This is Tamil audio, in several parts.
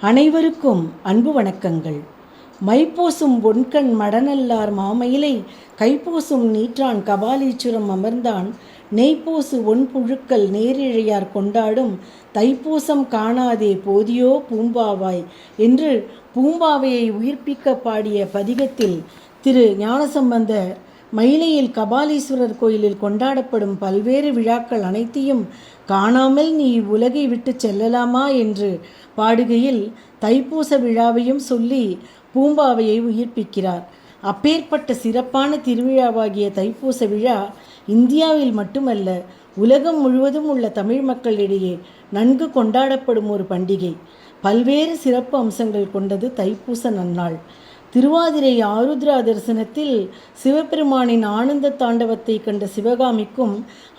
அனைவருக்கும் அன்பு வணக்கங்கள். மைப்பூசும் ஒன்கண் மடநல்லார் மாமயிலை கைப்பூசும் நீற்றான் கபாலீச்சுரம் அமர்ந்தான். நெய்ப்பூசு ஒன்புழுக்கள் நேரிழையார் கொண்டாடும். தைப்பூசம் காணாதே போதியோ பூம்பாவாய் என்று பூம்பாவையை உயிர்ப்பிக்க பாடிய பதிகத்தில் திரு ஞானசம்பந்தர் மயிலையில் கபாலீஸ்வரர் கோயிலில் கொண்டாடப்படும் பல்வேறு விழாக்கள் அனைத்தையும் காணாமல் நீ உலகை விட்டு செல்லலாமா என்று பாடுகையில் தைப்பூச விழாவையும் சொல்லி பூம்பாவையை உயிர்ப்பிக்கிறார். அப்பேற்பட்ட சிறப்பான திருவிழாவாகிய தைப்பூச விழா இந்தியாவில் மட்டுமல்ல உலகம் முழுவதும் உள்ள தமிழ் மக்களிடையே நன்கு கொண்டாடப்படும் ஒரு பண்டிகை. பல்வேறு சிறப்பு அம்சங்கள் கொண்டது தைப்பூச நன்னாள். திருவாதிரை ஆருத்ரா தரிசனத்தில் சிவபெருமானின் ஆனந்த தாண்டவத்தை கண்ட சிவகாமிக்கும்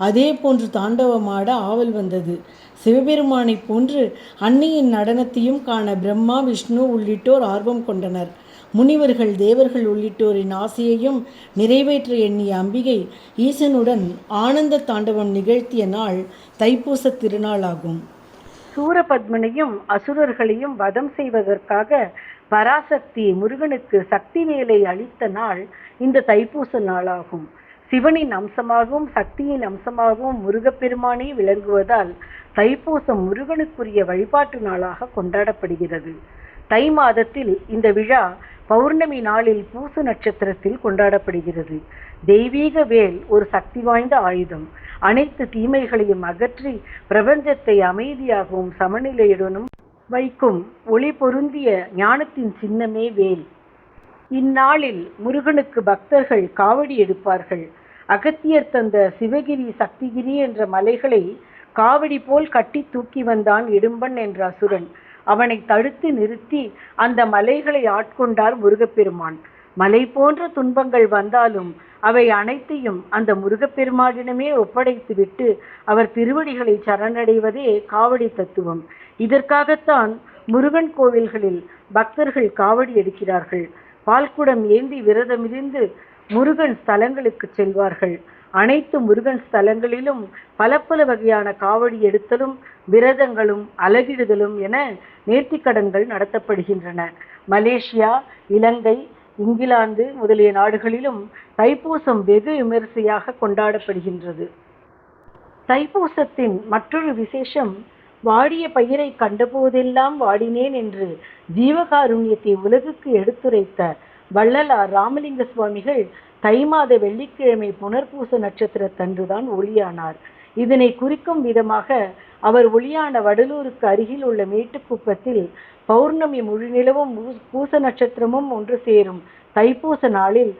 அதே போன்று தாண்டவமாட ஆவல் வந்தது. சிவபெருமானை போன்று அன்னையின் நடனத்தையும் காண பிரம்மா விஷ்ணு உள்ளிட்டோர் ஆர்வம் கொண்டனர். முனிவர்கள் தேவர்கள் உள்ளிட்டோரின் ஆசையையும் நிறைவேற்ற எண்ணிய அம்பிகை ஈசனுடன் ஆனந்த தாண்டவம் நிகழ்த்திய நாள் தைப்பூச திருநாளாகும். சூரபத்மனையும் அசுரர்களையும் வதம் செய்வதற்காக பராசக்தி முருகனுக்கு சக்தி வேலை அளித்த நாள் இந்த தைப்பூச நாளாகும். சிவனின் அம்சமாகவும் சக்தியின் அம்சமாகவும் முருகப்பெருமானே விளங்குவதால் தைப்பூசம் முருகனுக்குரிய வழிபாட்டு நாளாக கொண்டாடப்படுகிறது. தை மாதத்தில் இந்த விழா பௌர்ணமி நாளில் பூச நட்சத்திரத்தில் கொண்டாடப்படுகிறது. தெய்வீக வேல் ஒரு சக்தி வாய்ந்த ஆயுதம். அனைத்து தீமைகளையும் அகற்றி பிரபஞ்சத்தை அமைதியாகவும் சமநிலையுடனும் வைக்கும் ஒளி பொருந்திய ஞானத்தின் சின்னமே வேல். இந்நாளில் முருகனுக்கு பக்தர்கள் காவடி எடுப்பார்கள். அகத்தியர் தந்த சிவகிரி சக்திகிரி என்ற மலைகளை காவடி போல் கட்டி தூக்கி வந்தான் இடும்பன் என்ற அசுரன். அவனை தடுத்து நிறுத்தி அந்த மலைகளை ஆட்கொண்டார் முருகப்பெருமான். மலை போன்ற துன்பங்கள் வந்தாலும் அவை அனைத்தையும் அந்த முருகப்பெருமானிடமே ஒப்படைத்துவிட்டு அவர் திருவடிகளை சரணடைவதே காவடி தத்துவம். இதற்காகத்தான் முருகன் கோவில்களில் பக்தர்கள் காவடி எடுக்கிறார்கள். பால்குடம் ஏந்தி விரதமிருந்து முருகன் ஸ்தலங்களுக்கு செல்வார்கள். அனைத்து முருகன் ஸ்தலங்களிலும் பல பல வகையான காவடி எடுத்தலும் விரதங்களும் அலகிடுதலும் என நேர்த்திக்கடன்கள் நடத்தப்படுகின்றன. மலேசியா இலங்கை இங்கிலாந்து முதலிய நாடுகளிலும் தைப்பூசம் வெகு விமரிசையாக கொண்டாடப்படுகின்றது. தைப்பூசத்தின் மற்றொரு விசேஷம் வாடிய பயிரை கண்டபோதெல்லாம் வாடினேன் என்று ஜீவகாருண்யத்தை உலகுக்கு எடுத்துரைத்த வள்ளலார் ராமலிங்க சுவாமிகள் தை மாத வெள்ளிக்கிழமை புனர்பூச நட்சத்திரத்தன்றுதான் ஒளியானார். இதனை குறிக்கும் விதமாக அவர் ஒளியான வடலூருக்கு அருகில் உள்ள மேட்டுக்குப்பத்தில் பௌர்ணமி முழுநிலவும் பூச நட்சத்திரமும் ஒன்று சேரும். தைப்பூச நாளில்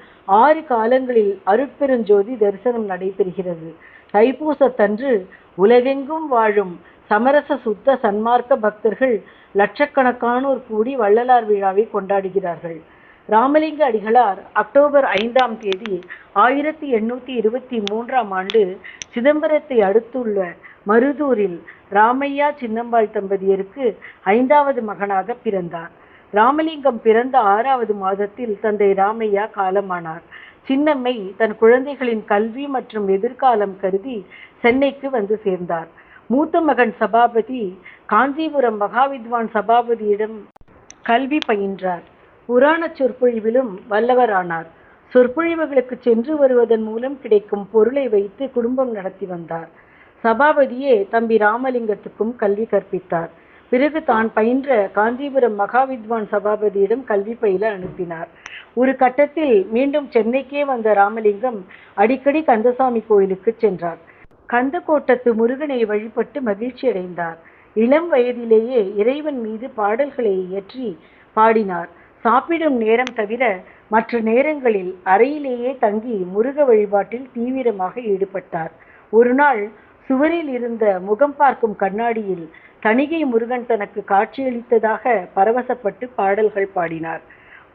ஆறு காலங்களில் அருட்பெருஞ்சோதி தரிசனம் நடைபெறுகிறது. தைப்பூசத்தன்று உலகெங்கும் வாழும் சமரச சுத்த சன்மார்க்க பக்தர்கள் லட்சக்கணக்கானோர் கூடி வள்ளலார் விழாவை கொண்டாடுகிறார்கள். ராமலிங்க அடிகளார் அக்டோபர் ஐந்தாம் தேதி ஆயிரத்தி எண்ணூற்றி இருபத்தி மூன்றாம் ஆண்டு சிதம்பரத்தை அடுத்துள்ள மருதூரில் ராமையா சின்னம்பாள் தம்பதியருக்கு ஐந்தாவது மகனாக பிறந்தார். ராமலிங்கம் பிறந்த ஆறாவது மாதத்தில் தந்தை ராமையா காலமானார். சின்னம்மை தன் குழந்தைகளின் கல்வி மற்றும் எதிர்காலம் கருதி சென்னைக்கு வந்து சேர்ந்தார். மூத்த மகன் சபாபதி காஞ்சிபுரம் மகாவித்வான் சபாபதியிடம் கல்வி பயின்றார். புராண சொற்பொழிவிலும் வல்லவரானார். சொற்பொழிவுகளுக்கு சென்று வருவதன் மூலம் கிடைக்கும் பொருளை வைத்து குடும்பம் நடத்தி வந்தார். சபாபதியே தம்பி ராமலிங்கத்துக்கும் கல்வி கற்பித்தார். பிறகு தான் பயின்ற காஞ்சிபுரம் மகாவித்வான் சபாபதியிடம் கல்வி பயில அனுப்பினார். ஒரு கட்டத்தில் மீண்டும் சென்னைக்கே வந்த ராமலிங்கம் அடிக்கடி கந்தசாமி கோயிலுக்கு சென்றார். கந்தக்கோட்டத்து முருகனை வழிபட்டு மகிழ்ச்சி அடைந்தார். இளம் வயதிலேயே இறைவன் மீது பாடல்களை இயற்றி பாடினார். சாப்பிடும் நேரம் தவிர மற்ற நேரங்களில் அறையிலேயே தங்கி முருக வழிபாட்டில் தீவிரமாக ஈடுபட்டார். ஒரு நாள் சுவரில் இருந்த முகம் பார்க்கும் கண்ணாடியில் தணிகை முருகன் தனக்கு காட்சியளித்ததாக பரவசப்பட்டு பாடல்கள் பாடினார்.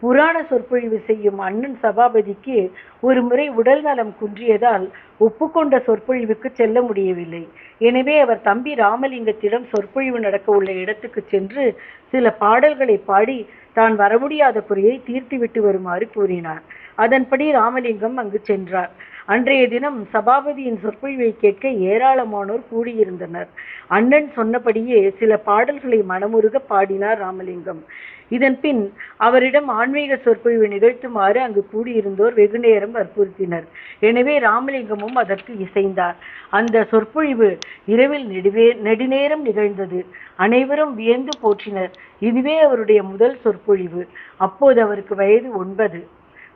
புராண சொற்பொழிவு செய்யும் அண்ணன் சபாபதிக்கு ஒரு முறை உடல் நலம் குன்றியதால் ஒப்புக்கொண்ட சொற்பொழிவுக்கு செல்ல முடியவில்லை. எனவே அவர் தம்பி ராமலிங்கத்திடம் சொற்பொழிவு நடக்க உள்ள இடத்துக்கு சென்று சில பாடல்களை பாடி தான் வர முடியாத குறையை தீர்த்துவிட்டு வருமாறு கூறினார். அதன்படி ராமலிங்கம் அங்கு சென்றார். அன்றைய தினம் சபாபதியின் சொற்பொழிவை கேட்க ஏராளமானோர் கூடியிருந்தனர். அண்ணன் சொன்னபடியே சில பாடல்களை மனமுருக பாடினார் ராமலிங்கம். இதன் பின் அவரிடம் ஆன்மீக சொற்பொழிவு நிகழ்த்துமாறு அங்கு கூடியிருந்தோர் வெகுநேரம் வற்புறுத்தினர். எனவே ராமலிங்கமும் அதற்கு இசைந்தார். அந்த சொற்பொழிவு இரவில் நெடுவே நெடுநேரம் நிகழ்ந்தது. அனைவரும் வியந்து போற்றினர். இதுவே அவருடைய முதல் சொற்பொழிவு. அப்போது அவருக்கு வயது ஒன்பது.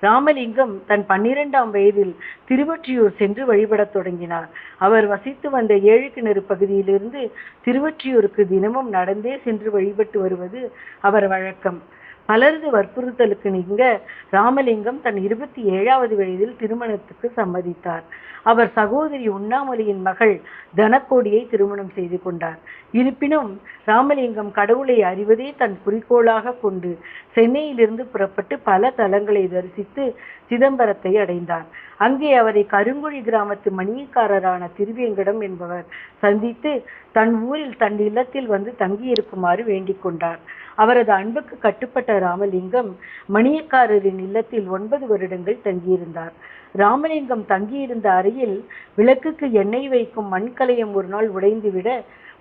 ராமலிங்கம் தன் பன்னிரெண்டாம் வயதில் திருவொற்றியூர் சென்று வழிபடத் தொடங்கினார். அவர் வசித்து வந்த ஏழு கிணறு பகுதியிலிருந்து திருவொற்றியூருக்கு தினமும் நடந்தே சென்று வழிபட்டு வருவது அவர் வழக்கம். பலரது வற்புறுத்தலுக்கு நீங்க ராமலிங்கம் தன் இருபத்தி ஏழாவது வயதில் திருமணத்துக்கு சம்மதித்தார். அவர் சகோதரி உண்ணாமலையின் மகள் தனக்கோடியை திருமணம் செய்து கொண்டார். இருப்பினும் ராமலிங்கம் கடவுளை அறிவதே தன் குறிக்கோளாக கொண்டு சென்னையிலிருந்து புறப்பட்டு பல தலங்களை தரிசித்து சிதம்பரத்தை அடைந்தார். அங்கே அவரை கருங்குழி கிராமத்து மணியக்காரரான திருவேங்கடம் என்பவர் சந்தித்து தன் ஊரில் தன் இல்லத்தில் வந்து தங்கியிருக்குமாறு வேண்டிக் கொண்டார். அவரது அன்புக்கு கட்டுப்பட்ட ராமலிங்கம் மணியக்காரரின் இல்லத்தில் ஒன்பது வருடங்கள் தங்கியிருந்தார். ராமலிங்கம் தங்கியிருந்த அறையில் விளக்குக்கு எண்ணெய் வைக்கும் மண்கலையம் ஒரு நாள் உடைந்துவிட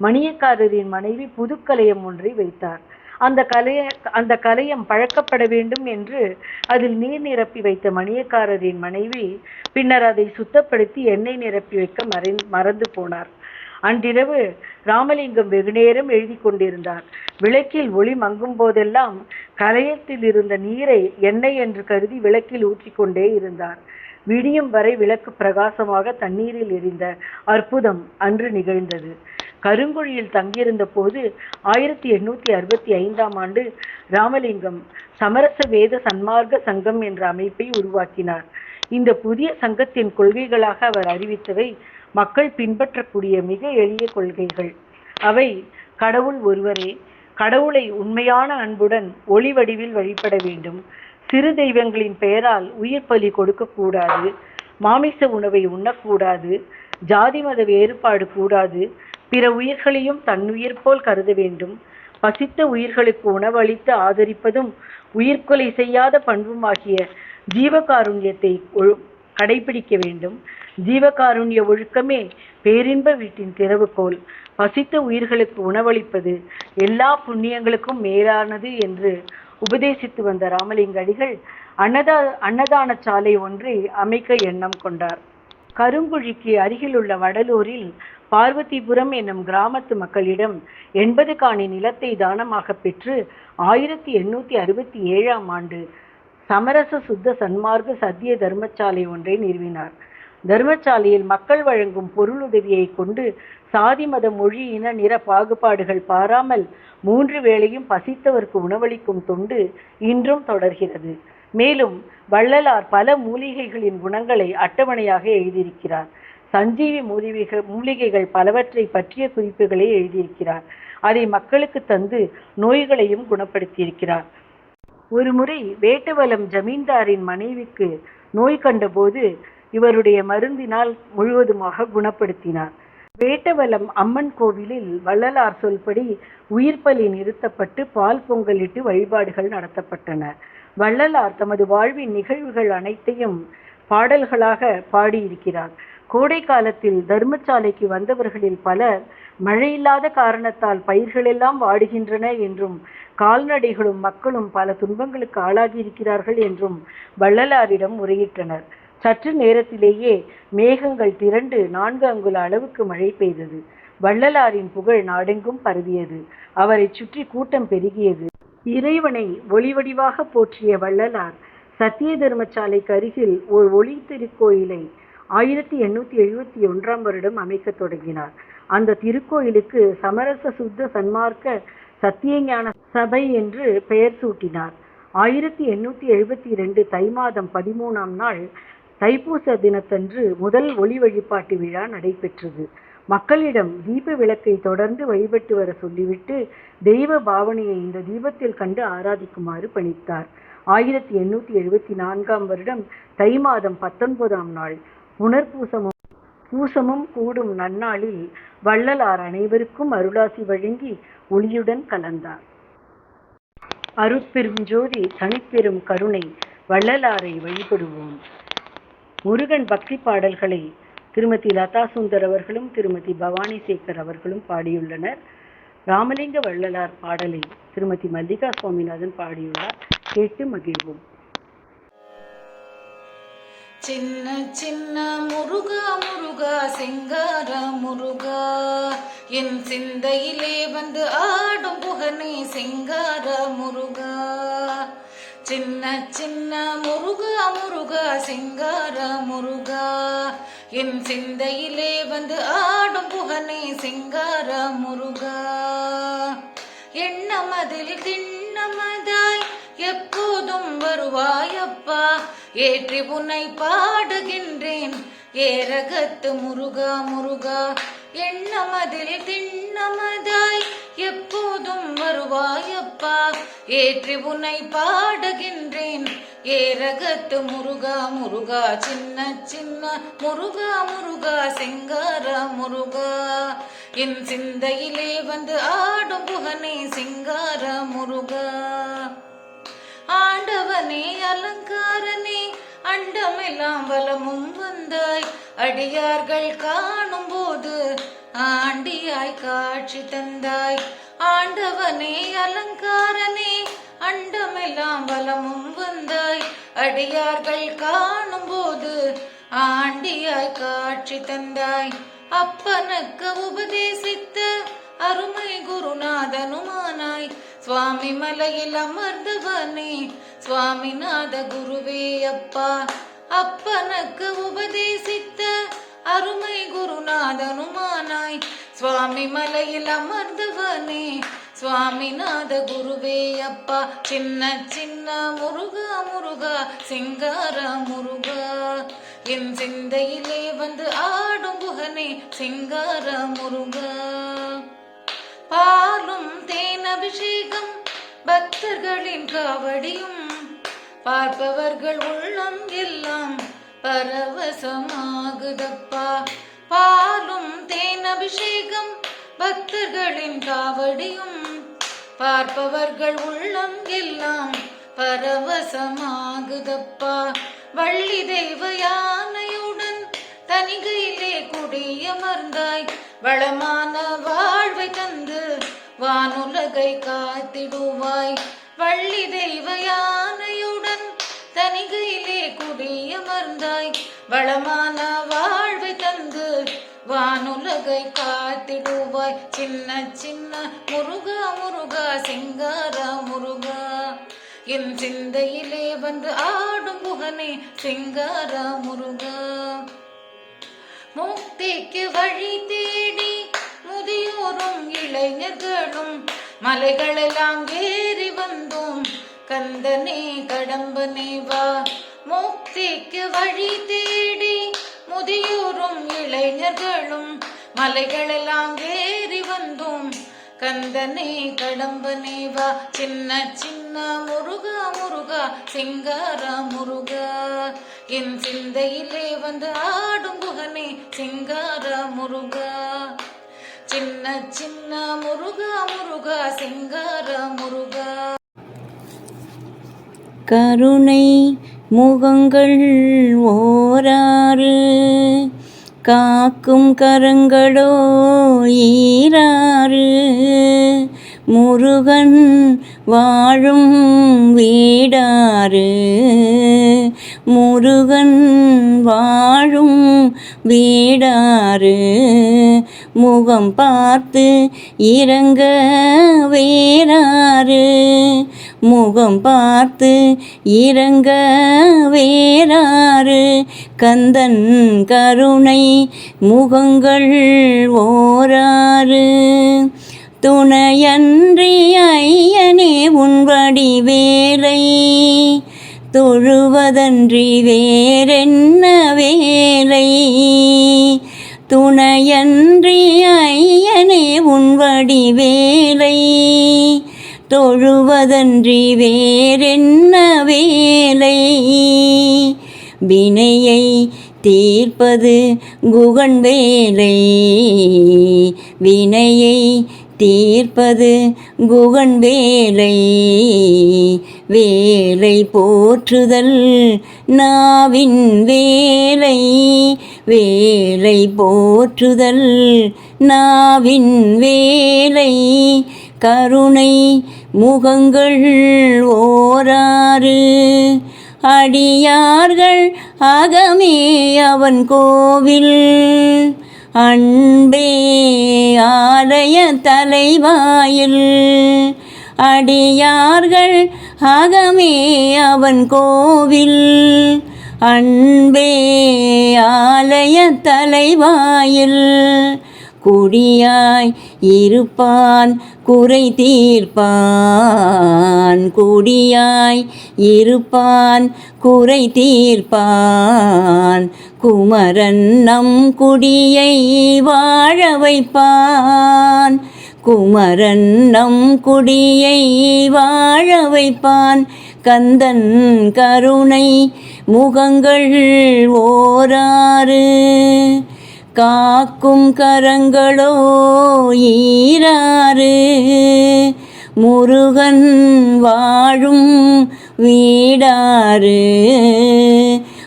மணியக்காரரின் மனைவி புதுக்கலையம் ஒன்றை வைத்தார். அந்த கலைய அந்த கலையம் பழக்கப்பட வேண்டும் என்று அதில் நீர் நிரப்பி வைத்த மணியக்காரரின் மனைவி பின்னர் அதை சுத்தப்படுத்தி எண்ணெய் நிரப்பி வைக்க மறை மறந்து போனார். அன்றிரவு ராமலிங்கம் வெகுநேரம் எழுதி கொண்டிருந்தார். விளக்கில் ஒளி மங்கும் போதெல்லாம் கலையத்தில் இருந்த நீரை எண்ணெய் என்று கருதி விளக்கில் ஊற்றிக்கொண்டே இருந்தார். விடியும் வரை விளக்கு பிரகாசமாக தண்ணீரில் எரிந்த அற்புதம் அன்று நிகழ்ந்தது. கருங்குழியில் தங்கியிருந்த போது ஆயிரத்தி எண்ணூற்றி அறுபத்தி ஐந்தாம் ஆண்டு ராமலிங்கம் சமரச வேத சன்மார்க்க சங்கம் என்ற அமைப்பை உருவாக்கினார். இந்த புதிய சங்கத்தின் கொள்கைகளாக அவர் அறிவித்தவை மக்கள் பின்பற்றக்கூடிய மிக எளிய கொள்கைகள். அவை கடவுள் ஒருவரே கடவுளை உண்மையான அன்புடன் ஒளி வடிவில் வழிபட வேண்டும். சிறு தெய்வங்களின் பெயரால் உயிர் பலி கொடுக்கக்கூடாது மாமிச உணவை உண்ணக்கூடாது ஜாதி மத வேறுபாடு கூடாது பிற உயிர்களையும் தன்னுயிர் போல் கருத வேண்டும். பசித்த உயிர்களுக்கு உணவளித்து ஆதரிப்பதும் உயிர்கொலை செய்யாத பண்புமாகிய ஜீவகாருண்யத்தை ஒழு- கடைபிடிக்க வேண்டும். ஜீவகாருண்ய ஒழுக்கமே பேரின்ப வீட்டின் திறவுகோல். பசித்த உயிர்களுக்கு உணவளிப்பது எல்லா புண்ணியங்களுக்கும் மேலானது என்று உபதேசித்து வந்த ராமலிங்கடிகள் அன்னதா அன்னதான சாலை ஒன்றை அமைக்க எண்ணம் கொண்டார். கருங்குழிக்கு அருகிலுள்ள வடலூரில் பார்வதிபுரம் என்னும் கிராமத்து மக்களிடம் எண்பது காணி நிலத்தை தானமாக பெற்று ஆயிரத்தி எண்ணூத்தி அறுபத்தி ஏழாம் ஆண்டு சமரச சுத்த சன்மார்க்க சத்திய தர்மசாலை ஒன்றை நிறுவினார். தர்மசாலையில் மக்கள் வழங்கும் பொருளுதவியை கொண்டு சாதி மத மொழி இன நிற பாகுபாடுகள் பாராமல் மூன்று வேளையும் பசித்தவர்க்கு உணவளிக்கும் தொண்டு இன்றும் தொடர்கிறது. மேலும் வள்ளலார் பல மூலிகைகளின் குணங்களை அட்டவணையாக எழுதியிருக்கிறார். சஞ்சீவி மூலிகைகள் மூலிகைகள் பலவற்றை பற்றிய குறிப்புகளை எழுதியிருக்கிறார். அதை மக்களுக்கு தந்து நோய்களையும் குணப்படுத்தியிருக்கிறார். ஒருமுறை வேட்டவலம் ஜமீன்தாரின் மனைவிக்கு நோய் கண்டபோது இவருடைய மருந்தினால் முழுவதுமாக குணப்படுத்தினார். வேட்டவலம் அம்மன் கோவிலில் வள்ளலார் சொல்படி உயிர்ப்பலி நிறுத்தப்பட்டு பால் பொங்கலிட்டு வழிபாடுகள் நடத்தப்பட்டன. வள்ளலார் தமது வாழ்வின் நிகழ்வுகள் அனைத்தையும் பாடல்களாக பாடியிருக்கிறார். கோடை காலத்தில் தர்மசாலைக்கு வந்தவர்களில் பலர் மழையில்லாத காரணத்தால் பயிர்களெல்லாம் வாடுகின்றன என்றும் கால்நடைகளும் மக்களும் பல துன்பங்களுக்கு ஆளாகியிருக்கிறார்கள் என்றும் வள்ளலாரிடம் முறையிட்டனர். சற்று நேரத்திலேயே மேகங்கள் திரண்டு நான்கு அங்குல அளவுக்கு மழை பெய்தது. வள்ளலாரின் புகழ் நாடெங்கும் பரவியது. அவரைச் சுற்றி கூட்டம் பெருகியது. இறைவனை ஒளிவடிவாக போற்றிய வள்ளலார் சத்திய தர்மசாலைக்கு அருகில் ஒரு ஒளி திருக்கோயிலை ஆயிரத்தி எண்ணூத்தி எழுபத்தி ஒன்றாம் வருடம் அமைக்கத் தொடங்கினார். அந்த திருக்கோயிலுக்கு சமரச சுத்த சன்மார்க்க சத்தியஞான சபை என்று பெயர் சூட்டினார். ஆயிரத்தி எண்ணூத்தி எழுபத்தி இரண்டு தை மாதம் பதிமூணாம் நாள் தைப்பூச தினத்தன்று முதல் ஒளி வழிபாட்டு விழா நடைபெற்றது. மக்களிடம் தீப விளக்கை தொடர்ந்து வழிபட்டு வர சொல்லிவிட்டு தெய்வ பாவனையை இந்த தீபத்தில் கண்டு ஆராதிக்குமாறு பணித்தார். ஆயிரத்தி எண்ணூத்தி எழுபத்தி நான்காம் வருடம் தை மாதம் பத்தொன்பதாம் நாள் புனர்பூசமும் பூசமும் கூடும் நன்னாளில் வள்ளலார் அனைவருக்கும் அருளாசி வழங்கி ஒளியுடன் கலந்தார். அருப்பெரும் ஜோதி தனிப்பெரும் கருணை வள்ளலாரை வழிபடுவோம். முருகன் பக்தி பாடல்களை திருமதி லதா சுந்தர் அவர்களும் திருமதி பவானி சேகர் அவர்களும் பாடியுள்ளனர். ராமலிங்க வள்ளலார் பாடலை திருமதி மல்லிகா சுவாமிநாதன் பாடியுள்ளார். கேட்டு மகிழ்வோம். சின்ன சின்ன முருகா முருகா சிங்கார முருகா. என் சிந்தையிலே வந்து ஆடும் புகனே சிங்கார முருகா. சின்ன சின்ன முருகா முருகா சிங்கார முருகா. என் சிந்தையிலே வந்து ஆடும் புகனே சிங்கார முருகா. எண்ணமதில் திண்ணமதாய் எப்போதும் வருவாயப்பா. ஏற்றி உன்னை பாடுகின்றேன். ஏரகத்து முருகா முருகா. எண்ணமதில் திண்ணமதாய் எப்போதும் வருவாயப்பா. ஏற்றி உன்னை பாடுகின்றேன். ஏரகத்து முருகா முருகா. சின்ன சின்ன முருகா முருகா. செங்கார முருகா. என் சிந்தையிலே வந்து ஆடும் புகனே சிங்கார முருகா. ஆண்டவனே அலங்காரனே அண்டமெல்லாம் வலமும் வந்தாய். அடியார்கள் காணும் போது ஆண்டியாய் காட்சி தந்தாய். ஆண்டவனே அலங்காரனே அண்டமெல்லாம் வலமும் வந்தாய். அடியார்கள் காணும் போது ஆண்டியாய் காட்சி தந்தாய். அப்பனுக்கு உபதேசித்த அருமை குருநாதனுமானாய். சுவாமி மலையில் அமர்ந்தவனே. சுவாமிநாத குருவே அப்பா அப்பனுக்கு உபதேசித்த அருமை குருநாதனுமானாய். சுவாமி மலையில் அமர்ந்தவனே. சுவாமிநாத குருவே அப்பா சின்ன சின்ன முருகா முருகா சிங்கார முருகா. என் சிந்தையிலே வந்து ஆடும் புகனே சிங்கார முருகா. பாலும் தேன் அபிஷேகம். பக்தர்களின் காவடியும் பார்ப்பவர்கள் உள்ளம் எல்லாம் பரவசமாகுதப்பா. பாலும் தேன் அபிஷேகம். பக்தர்களின் காவடியும் பார்ப்பவர்கள் உள்ளம் எல்லாம் பரவசமாகுதப்பா. வள்ளி தெய்வ யானையுடன் தனிகையிலே குடியமர்ந்தாய். வளமான வாழ்வை தந்து வானுலகை காத்திடுவாய். வள்ளி தெய்வ யானையுடன் தனிகையிலே குடியமர்ந்தாய் வளமான வாழ்வை தந்து வானுலகை காத்திடுவாய். சின்ன சின்ன முருகா முருகா சிங்கார முருகா. என் சிந்தையிலே வந்து ஆடும் புகனே சிங்கார முருகா. முக்திக்கு வழி இளைஞர்களும் மலைகளெல்லாம் ஏறி வந்தோம் கந்தனே கடம்பனே வா. முக்திக்கு வழி தேடி முதியோரும் இளைஞர்களும் மலைகளெல்லாம் ஏறி வந்தோம் கந்தனே கடம்பனே வா. சின்ன சின்ன முருகா முருகா சிங்கார முருகா. என் சிந்தையிலே வந்து ஆடும் குகனே சிங்கார முருகா. சின்ன சின்ன முருகா முருகா சிங்கார முருகா. கருணை முகங்கள் ஓராறு காக்கும் கரங்களோ ஈராறு. முருகன் வாழும் வீடாறு. முருகன் வாழும் வீடாறு. முகம் பார்த்து இறங்க வேறாறு. முகம் பார்த்து இறங்க வேறாறு. கந்தன் கருணை முகங்கள் ஓராறு. துணையன்றி ஐயனே உன்வடி வேலை தொழுவதன்றி வேறென்ன வேலை? துணையன்றி ஐயனே உன்வடி வேலை தொழுவதன்றி வேறென்ன வேலை? வினையை தீர்ப்பது குகன் வேலை வினையை தீர்ப்பது குகன் வேலை வேலை போற்றுதல் நாவின் வேலை வேலை போற்றுதல் நாவின் வேலை. கருணை முகங்கள் ஓராறு அடியார்கள் அகமே அவன் கோவில். அன்பே ஆலய தலைவாயில். அடியார்கள் அகமே அவன் கோவில். அன்பே ஆலய தலைவாயில். குடியாய் இருப்பான் குறை தீர்ப்பான். குடியாய் இருப்பான் குறை தீர்ப்பான். குமரன் நம் குடியை வாழ வைப்பான். குமரன் நம் குடியை வாழ வைப்பான். கந்தன் கருணை முகங்கள் ஓராறு. காக்கும் கரங்களோ ஈராறு. முருகன் வாழும் வீடாறு.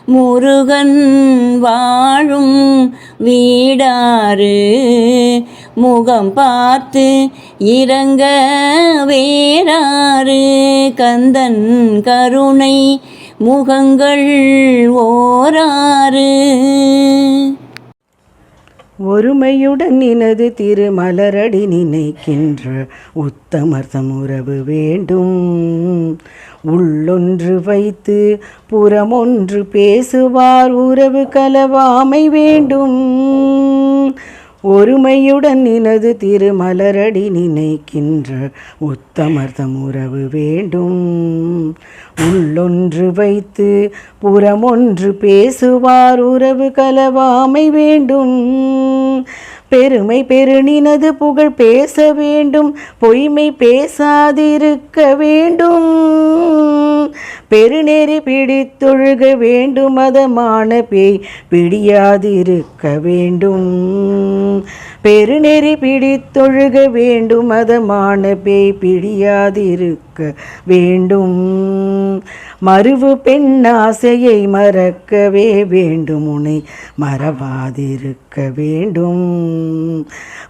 முருகன் வாழும் வீடாறு. முகம் பார்த்து இறங்க வேறாறு. கந்தன் கருணை முகங்கள் ஓராறு. ஒருமையுடன் நினது திருமலரடி நினைக்கின்ற உத்தமர் உறவு வேண்டும். உள்ளொன்று வைத்து புறமொன்று பேசுவார் உறவு கலவாமை வேண்டும். ஒருமையுடன் நினது திருமலரடி நினைக்கின்ற உத்தமர்த்தம் உறவு வேண்டும். உள்ளொன்று வைத்து புறமொன்று பேசுவார் உறவு கலவாமை வேண்டும். பெருமை பெருநினது புகழ் பேச வேண்டும். பொய்மை பேசாதிருக்க வேண்டும். பெருநெறி பிடித்தொழுக வேண்டும் மதமான பேய் பிடியாதிருக்க வேண்டும். பெருநெறி பிடித்தொழுக வேண்டும் மதமான பேய் பிடியாதிருக்க வேண்டும். மறுவு பெண் ஆசையை மறக்கவே வேண்டும் உனை மறவாதிருக்க வேண்டும்.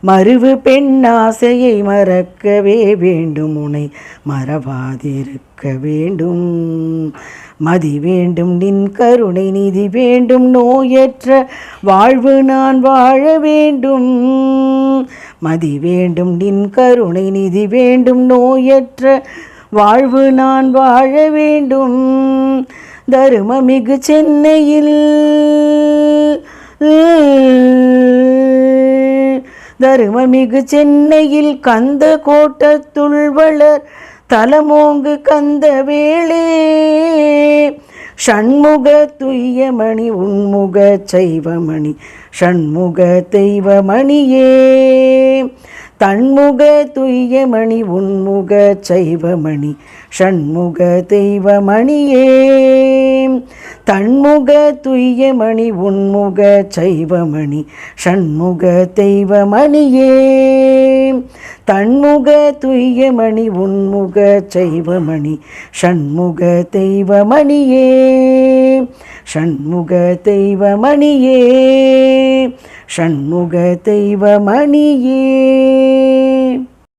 மறுவு பெண் ஆசையை மறக்கவே வேண்டும் உனை மறவாதிருக்க வேண்டும். மதி வேண்டும் நின் கருணை நிதி வேண்டும் நோயற்ற வாழ்வு நான் வாழ வேண்டும். மதி வேண்டும் நின் கருணை நிதி வேண்டும் நோயற்ற வாழ்வு நான் வாழ வேண்டும். தருமமிகு சென்னையில். தருமமிகு சென்னையில் கந்த கோட்டத்துள் வளர் தலமோங்கு கந்த வேளே. ஷண்முக துய்யமணி உண்முக சைவமணி ஷண்முக தெய்வமணியே. தன்முக துய்யமணி உண்முக சைவமணி ஷண்முக தெய்வமணியே தன்முக துய்யமணி உன்முக சைவமணி ஷண்முக தெய்வமணியே தன்முக துய்யமணி உன்முக சைவமணி ஷண்முக தெய்வமணியே ஷண்முக தெய்வமணியே ஷண்முக தெய்வமணியே